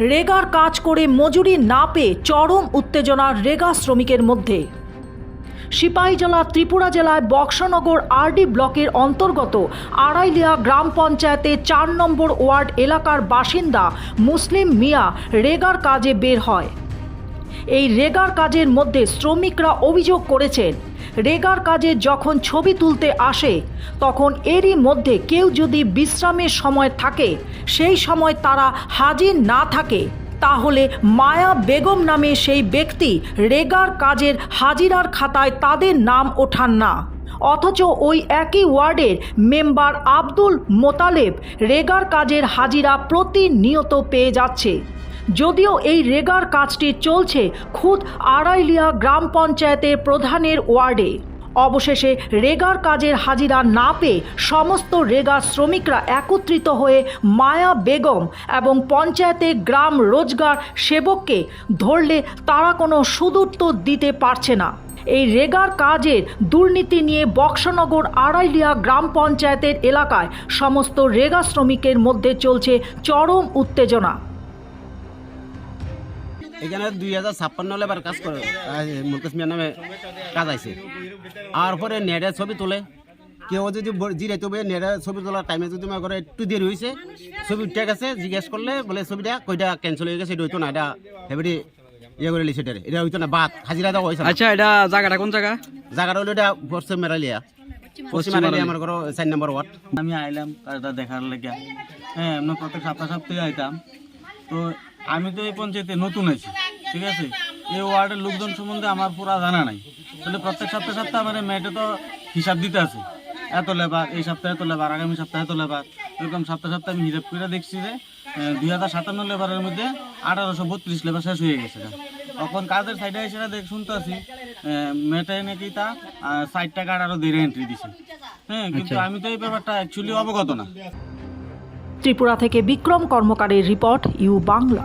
রেগার কাজ করে মজুরি না পেয়ে চরম উত্তেজনা রেগা শ্রমিকের মধ্যে। সিপাহীজলা ত্রিপুরা জেলায় বক্সনগর আরডি ব্লকের অন্তর্গত আড়াইলিয়া গ্রাম পঞ্চায়েতে চার নম্বর ওয়ার্ড এলাকার বাসিন্দা মুসলিম মিয়া রেগার কাজে বের হয়। এই রেগার কাজের মধ্যে শ্রমিকরা অভিযোগ করেছেন রেগার কাজে যখন ছবি তুলতে আসে, তখন এরই মধ্যে কেউ যদি বিশ্রামের সময় থাকে, সেই সময় তারা হাজির না থাকে, তাহলে মায়া বেগম নামে সেই ব্যক্তি রেগার কাজের হাজিরার খাতায় তাদের নাম ওঠান না। অথচ ওই একই ওয়ার্ডের মেম্বার আব্দুল মোতালেব রেগার কাজের হাজিরা প্রতিনিয়ত পেয়ে যাচ্ছে। যদিও এই রেগার কাজটি চলছে খুদ আড়াইলিয়া গ্রাম পঞ্চায়েতের প্রধানের ওয়ার্ডে। অবশেষে রেগার কাজের হাজিরা না পেয়ে সমস্ত রেগার শ্রমিকরা একত্রিত হয়ে মায়া বেগম এবং পঞ্চায়েতের গ্রাম রোজগার সেবককে ধরলে তারা কোনো সুদুত্তর দিতে পারছে না। এই রেগার কাজের দুর্নীতি নিয়ে বক্সনগর আড়াইলিয়া গ্রাম পঞ্চায়েতের এলাকায় সমস্ত রেগা শ্রমিকের মধ্যে চলছে চরম উত্তেজনা। এখানে দুই হাজার ছাপ্পান্ন লেবার কাজ করে মুকেশ মিয়ার নামে কাজ আছে আর পরে নেটে ছবি তোলে। কেউ যদি জিরাইতে হবে নেটে ছবি তোলার টাইমে যদি মনে করে একটু দেরি হয়েছে ছবি উঠে গেছে জিজ্ঞেস করলে বলে ছবিটা কইটা ক্যান্সেল হয়ে গেছে এটা হইতো না এটা হেবরি ইয়ে করে লিছে এটারে। এটা হইতো না বাদ হাজিরা দেওয়া হয়েছে। আচ্ছা এটা জায়গাটা কোন জায়গা? জায়গাটা হলো এটা পশ্চিম মেরালিয়া। পশ্চিম মেরালিয়া আমার ঘর চার নম্বর ওয়ার্ড। আমি আইলাম কাজটা দেখার লেগে হ্যাঁ আমরা প্রত্যেক সপ্তাহ সপ্তাহে আইতাম। তো আমি তো এই পঞ্চায়েতে নতুন আছি ঠিক আছে? এই ওয়ার্ডের লোকজন সম্বন্ধে আমার পুরা জানা নাই। তাহলে প্রত্যেক সপ্তাহ সপ্তাহে আমার মেয়েটা তো হিসাব দিতে আছে। এত লেবার এই সপ্তাহে এত লেবার আগামী সপ্তাহে এত লেবার। এরকম সপ্তাহে সপ্তাহে আমি হিসাব করে দেখছি যে দুই হাজার সাতান্ন লেবারের মধ্যে আঠারোশো বত্রিশ লেবার শেষ হয়ে গেছে তখন কাজের সাইডে এসে দেখ শুনতে আছি মেয়েটাই নাকি তা ষাট টাকা আরও দেড় এন্ট্রি দিছে। হ্যাঁ কিন্তু আমি তো এই ব্যাপারটা অ্যাকচুয়ালি অবগত না। ত্রিপুরা থেকে বিক্রম কর্মকারের report U Bangla.